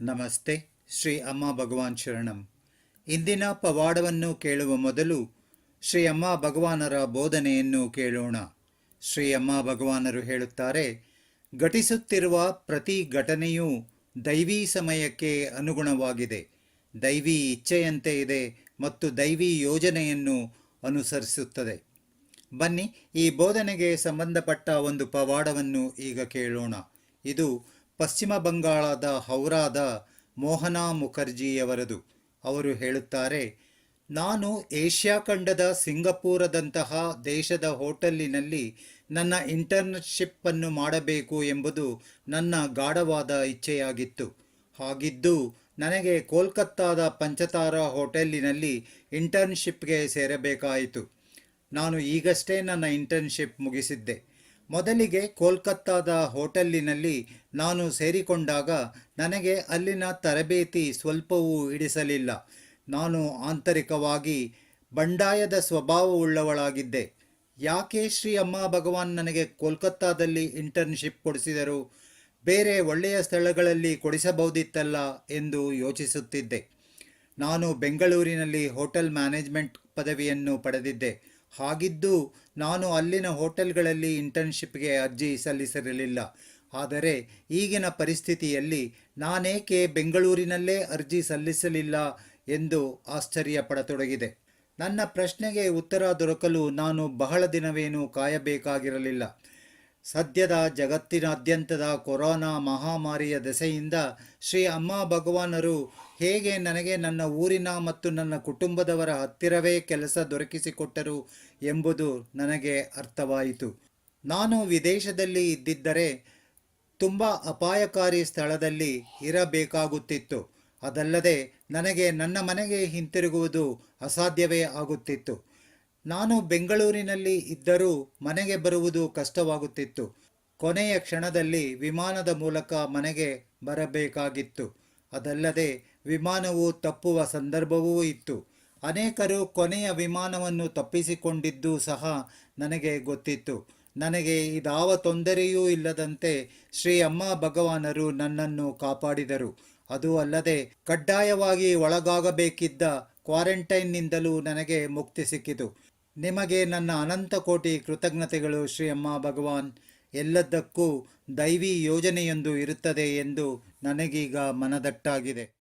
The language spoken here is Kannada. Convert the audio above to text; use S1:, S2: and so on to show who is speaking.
S1: ನಮಸ್ತೆ, ಶ್ರೀ ಅಮ್ಮ ಭಗವಾನ್ ಶರಣಂ. ಇಂದಿನ ಪವಾಡವನ್ನು ಕೇಳುವ ಮೊದಲು ಶ್ರೀ ಅಮ್ಮ ಭಗವಾನರ ಬೋಧನೆಯನ್ನು ಕೇಳೋಣ. ಶ್ರೀ ಅಮ್ಮ ಭಗವಾನರು ಹೇಳುತ್ತಾರೆ, ಘಟಿಸುತ್ತಿರುವ ಪ್ರತಿ ಘಟನೆಯೂ ದೈವಿ ಸಮಯಕ್ಕೆ ಅನುಗುಣವಾಗಿದೆ. ದೈವಿ ಇಚ್ಛೆಯಂತೆ ಇದೆ ಮತ್ತು ದೈವಿ ಯೋಜನೆಯನ್ನು ಅನುಸರಿಸುತ್ತದೆ. ಬನ್ನಿ, ಈ ಬೋಧನೆಗೆ ಸಂಬಂಧಪಟ್ಟ ಒಂದು ಪವಾಡವನ್ನು ಈಗ ಕೇಳೋಣ. ಇದು ಪಶ್ಚಿಮ ಬಂಗಾಳದ ಹೌರಾದ ಮೋಹನಾ ಮುಖರ್ಜಿಯವರದು. ಅವರು ಹೇಳುತ್ತಾರೆ, ನಾನು ಏಷ್ಯಾ ಖಂಡದ ಸಿಂಗಪೂರದಂತಹ ದೇಶದ ಹೋಟೆಲ್ಲಿನಲ್ಲಿ ನನ್ನ ಇಂಟರ್ನ್ಶಿಪ್ ಅನ್ನು ಮಾಡಬೇಕು ಎಂಬುದು ನನ್ನ ಗಾಢವಾದ ಇಚ್ಛೆಯಾಗಿತ್ತು. ಹಾಗಿದ್ದು, ನನಗೆ ಕೋಲ್ಕತ್ತಾದ ಪಂಚತಾರ ಹೋಟೆಲ್ಲಿನಲ್ಲಿ ಇಂಟರ್ನ್ಶಿಪ್ಗೆ ಸೇರಬೇಕಾಯಿತು. ನಾನು ಈಗಷ್ಟೇ ನನ್ನ ಇಂಟರ್ನ್ಶಿಪ್ ಮುಗಿಸಿದ್ದೆ. ಮೊದಲಿಗೆ ಕೋಲ್ಕತ್ತಾದ ಹೋಟೆಲ್ಲಿನಲ್ಲಿ ನಾನು ಸೇರಿಕೊಂಡಾಗ ನನಗೆ ಅಲ್ಲಿನ ತರಬೇತಿ ಸ್ವಲ್ಪವೂ ಹಿಡಿಸಲಿಲ್ಲ ನಾನು ಆಂತರಿಕವಾಗಿ ಬಂಡಾಯದ ಸ್ವಭಾವವುಳ್ಳವಳಾಗಿದ್ದೆ. ಯಾಕೆ ಶ್ರೀ ಅಮ್ಮ ಭಗವಾನ್ ನನಗೆ ಕೋಲ್ಕತ್ತಾದಲ್ಲಿ ಇಂಟರ್ನ್ಶಿಪ್ ಕೊಡಿಸಿದರು? ಬೇರೆ ಒಳ್ಳೆಯ ಸ್ಥಳಗಳಲ್ಲಿ ಕೊಡಿಸಬಹುದಿತ್ತಲ್ಲ ಎಂದು ಯೋಚಿಸುತ್ತಿದ್ದೆ. ನಾನು ಬೆಂಗಳೂರಿನಲ್ಲಿ ಹೋಟೆಲ್ ಮ್ಯಾನೇಜ್ಮೆಂಟ್ ಪದವಿಯನ್ನು ಪಡೆದಿದ್ದೆ. ಹಾಗಿದ್ದು ನಾನು ಅಲ್ಲಿನ ಹೋಟೆಲ್ಗಳಲ್ಲಿ ಇಂಟರ್ನ್ಶಿಪ್ಗೆ ಅರ್ಜಿ ಸಲ್ಲಿಸಿರಲಿಲ್ಲ. ಆದರೆ ಈಗಿನ ಪರಿಸ್ಥಿತಿಯಲ್ಲಿ ನಾನೇಕೆ ಬೆಂಗಳೂರಿನಲ್ಲೇ ಅರ್ಜಿ ಸಲ್ಲಿಸಲಿಲ್ಲ ಎಂದು ಆಶ್ಚರ್ಯಪಡತೊಡಗಿದೆ. ನನ್ನ ಪ್ರಶ್ನೆಗೆ ಉತ್ತರ ದೊರಕಲು ನಾನು ಬಹಳ ದಿನವೇನೂ ಕಾಯಬೇಕಾಗಿರಲಿಲ್ಲ. ಸದ್ಯದ ಜಗತ್ತಿನಾದ್ಯಂತದ ಕೊರೋನಾ ಮಹಾಮಾರಿಯ ದೆಸೆಯಿಂದ ಶ್ರೀ ಅಮ್ಮ ಭಗವಾನರು ಹೇಗೆ ನನಗೆ ನನ್ನ ಊರಿನ ಮತ್ತು ನನ್ನ ಕುಟುಂಬದವರ ಹತ್ತಿರವೇ ಕೆಲಸ ದೊರಕಿಸಿಕೊಟ್ಟರು ಎಂಬುದು ನನಗೆ ಅರ್ಥವಾಯಿತು. ನಾನು ವಿದೇಶದಲ್ಲಿ ಇದ್ದಿದ್ದರೆ ತುಂಬ ಅಪಾಯಕಾರಿ ಸ್ಥಳದಲ್ಲಿ ಇರಬೇಕಾಗುತ್ತಿತ್ತು. ಅದಲ್ಲದೆ ನನಗೆ ನನ್ನ ಮನೆಗೆ ಹಿಂತಿರುಗುವುದು ಅಸಾಧ್ಯವೇ ಆಗುತ್ತಿತ್ತು. ನಾನು ಬೆಂಗಳೂರಿನಲ್ಲಿ ಇದ್ದರೂ ಮನೆಗೆ ಬರುವುದು ಕಷ್ಟವಾಗುತ್ತಿತ್ತು. ಕೊನೆಯ ಕ್ಷಣದಲ್ಲಿ ವಿಮಾನದ ಮೂಲಕ ಮನೆಗೆ ಬರಬೇಕಾಗಿತ್ತು. ಅದಲ್ಲದೆ ವಿಮಾನವು ತಪ್ಪುವ ಸಂದರ್ಭವೂ ಇತ್ತು. ಅನೇಕರು ಕೊನೆಯ ವಿಮಾನವನ್ನು ತಪ್ಪಿಸಿಕೊಂಡಿದ್ದು ಸಹ ನನಗೆ ಗೊತ್ತಿತ್ತು. ನನಗೆ ಇದಾವ ತೊಂದರೆಯೂ ಇಲ್ಲದಂತೆ ಶ್ರೀ ಅಮ್ಮ ಭಗವಾನರು ನನ್ನನ್ನು ಕಾಪಾಡಿದರು. ಅದು ಅಲ್ಲದೆ ಕಡ್ಡಾಯವಾಗಿ ಒಳಗಾಗಬೇಕಿದ್ದ ಕ್ವಾರಂಟೈನ್ನಿಂದಲೂ ನನಗೆ ಮುಕ್ತಿ ಸಿಕ್ಕಿತು. ನಿಮಗೆ ನನ್ನ ಅನಂತ ಕೋಟಿ ಕೃತಜ್ಞತೆಗಳು ಶ್ರೀ ಅಮ್ಮ ಭಗವಾನ್. ಎಲ್ಲದಕ್ಕೂ ದೈವಿ ಯೋಜನೆಯೊಂದು ಇರುತ್ತದೆ ಎಂದು ನನಗೀಗ ಮನದಟ್ಟಾಗಿದೆ.